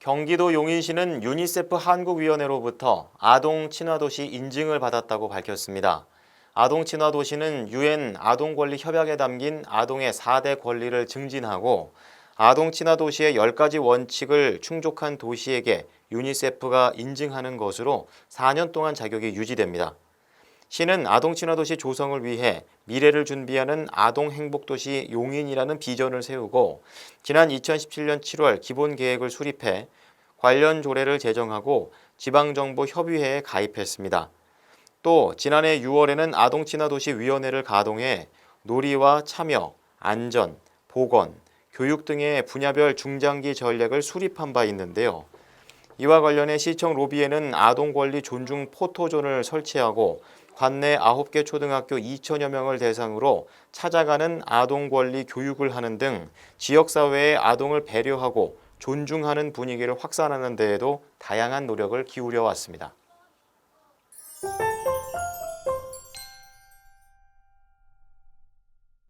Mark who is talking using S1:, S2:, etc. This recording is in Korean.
S1: 경기도 용인시는 유니세프 한국위원회로부터 아동 친화도시 인증을 받았다고 밝혔습니다. 아동 친화도시는 유엔 아동 권리 협약에 담긴 아동의 4대 권리를 증진하고 아동 친화도시의 10가지 원칙을 충족한 도시에게 유니세프가 인증하는 것으로 4년 동안 자격이 유지됩니다. 시는 아동 친화 도시 조성을 위해 미래를 준비하는 아동 행복 도시 용인이라는 비전을 세우고 지난 2017년 7월 기본 계획을 수립해 관련 조례를 제정하고 지방정부협의회에 가입했습니다. 또 지난해 6월에는 아동 친화 도시 위원회를 가동해 놀이와 참여, 안전, 보건, 교육 등의 분야별 중장기 전략을 수립한 바 있는데요. 이와 관련해 시청 로비에는 아동 권리 존중 포토존을 설치하고 관내 9개 초등학교 2천여 명을 대상으로 찾아가는 아동 권리 교육을 하는 등 지역사회의 아동을 배려하고 존중하는 분위기를 확산하는 데에도 다양한 노력을 기울여 왔습니다.